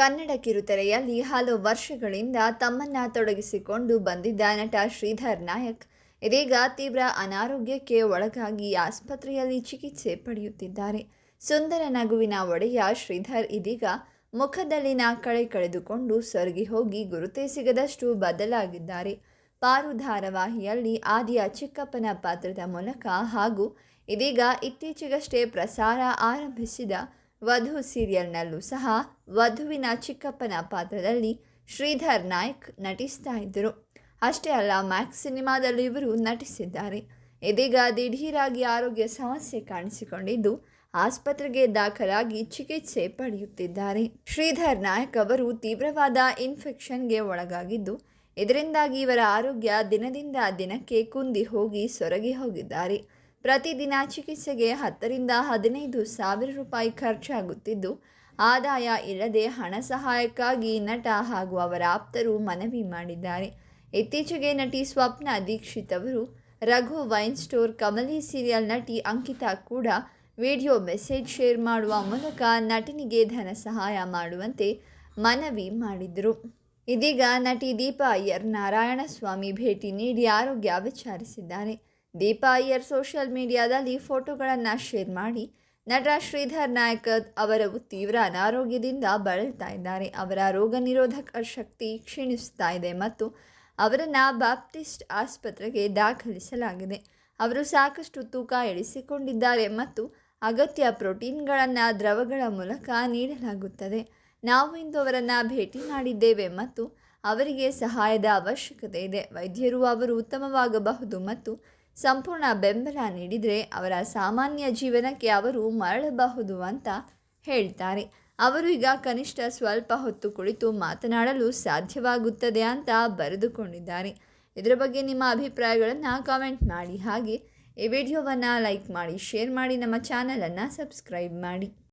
ಕನ್ನಡ ಕಿರುತೆರೆಯಲ್ಲಿ ಹಲವು ವರ್ಷಗಳಿಂದ ತಮ್ಮನ್ನ ತೊಡಗಿಸಿಕೊಂಡು ಬಂದಿದ್ದ ನಟ ಶ್ರೀಧರ್ ನಾಯಕ್, ಇದೀಗ ತೀವ್ರ ಅನಾರೋಗ್ಯಕ್ಕೆ ಒಳಗಾಗಿ ಆಸ್ಪತ್ರೆಯಲ್ಲಿ ಚಿಕಿತ್ಸೆ ಪಡೆಯುತ್ತಿದ್ದಾರೆ. ಸುಂದರ ನಗುವಿನ ಒಡೆಯ ಶ್ರೀಧರ್ ಇದೀಗ ಮುಖದಲ್ಲಿನ ಕಳೆ ಕಳೆದುಕೊಂಡು ಸೊರಗಿ ಹೋಗಿ ಗುರುತೇ ಸಿಗದಷ್ಟು ಬದಲಾಗಿದ್ದಾರೆ. ಪಾರು ಧಾರಾವಾಹಿಯಲ್ಲಿ ಆದಿಯ ಚಿಕ್ಕಪ್ಪನ ಪಾತ್ರದ ಮೂಲಕ ಹಾಗೂ ಇದೀಗ ಇತ್ತೀಚೆಗಷ್ಟೇ ಪ್ರಸಾರ ಆರಂಭಿಸಿದ ವಧು ಸೀರಿಯಲ್ನಲ್ಲೂ ಸಹ ವಧುವಿನ ಚಿಕ್ಕಪ್ಪನ ಪಾತ್ರದಲ್ಲಿ ಶ್ರೀಧರ್ ನಾಯ್ಕ್ ನಟಿಸ್ತಾ ಇದ್ದರು. ಅಷ್ಟೇ ಅಲ್ಲ, ಮ್ಯಾಕ್ಸ್ ಸಿನಿಮಾದಲ್ಲೂ ಇವರು ನಟಿಸಿದ್ದಾರೆ. ಇದೀಗ ದಿಢೀರಾಗಿ ಆರೋಗ್ಯ ಸಮಸ್ಯೆ ಕಾಣಿಸಿಕೊಂಡಿದ್ದು, ಆಸ್ಪತ್ರೆಗೆ ದಾಖಲಾಗಿ ಚಿಕಿತ್ಸೆ ಪಡೆಯುತ್ತಿದ್ದಾರೆ. ಶ್ರೀಧರ್ ನಾಯಕ್ ಅವರು ತೀವ್ರವಾದ ಇನ್ಫೆಕ್ಷನ್ಗೆ ಒಳಗಾಗಿದ್ದು, ಇದರಿಂದಾಗಿ ಇವರ ಆರೋಗ್ಯ ದಿನದಿಂದ ದಿನಕ್ಕೆ ಕುಂದಿ ಹೋಗಿ ಸೊರಗಿ ಹೋಗಿದ್ದಾರೆ. ಪ್ರತಿದಿನ ಚಿಕಿತ್ಸೆಗೆ ಹತ್ತರಿಂದ ಹದಿನೈದು ಸಾವಿರ ರೂಪಾಯಿ ಖರ್ಚಾಗುತ್ತಿದ್ದು, ಆದಾಯ ಇಲ್ಲದೆ ಹಣ ಸಹಾಯಕ್ಕಾಗಿ ನಟ ಹಾಗೂ ಅವರ ಆಪ್ತರು ಮನವಿ ಮಾಡಿದ್ದಾರೆ. ಇತ್ತೀಚೆಗೆ ನಟಿ ಸ್ವಪ್ನ ದೀಕ್ಷಿತ್ ಅವರು, Raghu wine store Kamali serial ನಟಿ ಅಂಕಿತಾ ಕೂಡ ವಿಡಿಯೋ ಮೆಸೇಜ್ ಶೇರ್ ಮಾಡುವ ಮೂಲಕ ನಟನಿಗೆ ಧನ ಸಹಾಯ ಮಾಡುವಂತೆ ಮನವಿ ಮಾಡಿದರು. ಇದೀಗ ನಟಿ ದೀಪಾ ಅಯ್ಯರ್ ನಾರಾಯಣಸ್ವಾಮಿ ಭೇಟಿ ನೀಡಿ ಆರೋಗ್ಯ ವಿಚಾರಿಸಿದ್ದಾರೆ. ದೀಪಾ ಅಯ್ಯರ್ ಸೋಷಿಯಲ್ ಮೀಡಿಯಾದಲ್ಲಿ ಫೋಟೋಗಳನ್ನು ಶೇರ್ ಮಾಡಿ, ನಟ ಶ್ರೀಧರ್ ನಾಯಕ್ ಅವರು ತೀವ್ರ ಅನಾರೋಗ್ಯದಿಂದ ಬಳಲ್ತಾ ಇದ್ದಾರೆ. ಅವರ ರೋಗ ನಿರೋಧಕ ಶಕ್ತಿ ಕ್ಷೀಣಿಸ್ತಾ ಇದೆ ಮತ್ತು ಅವರನ್ನು ಬಾಪ್ಟಿಸ್ಟ್ ಆಸ್ಪತ್ರೆಗೆ ದಾಖಲಿಸಲಾಗಿದೆ. ಅವರು ಸಾಕಷ್ಟು ತೂಕ ಇಳಿಸಿಕೊಂಡಿದ್ದಾರೆ ಮತ್ತು ಅಗತ್ಯ ಪ್ರೋಟೀನ್ಗಳನ್ನು ದ್ರವಗಳ ಮೂಲಕ ನೀಡಲಾಗುತ್ತದೆ. ನಾವು ಇಂದು ಅವರನ್ನು ಭೇಟಿ ಮಾಡಿದ್ದೇವೆ ಮತ್ತು ಅವರಿಗೆ ಸಹಾಯದ ಅವಶ್ಯಕತೆ ಇದೆ. ವೈದ್ಯರು ಅವರು ಉತ್ತಮವಾಗಬಹುದು ಮತ್ತು ಸಂಪೂರ್ಣ ಬೆಂಬಲ ನೀಡಿದರೆ ಅವರ ಸಾಮಾನ್ಯ ಜೀವನಕ್ಕೆ ಅವರು ಮರಳಬಹುದು ಅಂತ ಹೇಳ್ತಾರೆ. ಅವರು ಈಗ ಕನಿಷ್ಠ ಸ್ವಲ್ಪ ಹೊತ್ತು ಕುಳಿತು ಮಾತನಾಡಲು ಸಾಧ್ಯವಾಗುತ್ತದೆ ಅಂತ ಬರೆದುಕೊಂಡಿದ್ದಾರೆ. ಇದರ ಬಗ್ಗೆ ನಿಮ್ಮ ಅಭಿಪ್ರಾಯಗಳನ್ನು ಕಾಮೆಂಟ್ ಮಾಡಿ. ಹಾಗೆ ಈ ವಿಡಿಯೋವನ್ನು ಲೈಕ್ ಮಾಡಿ, ಶೇರ್ ಮಾಡಿ, ನಮ್ಮ ಚಾನಲನ್ನು ಸಬ್ಸ್ಕ್ರೈಬ್ ಮಾಡಿ.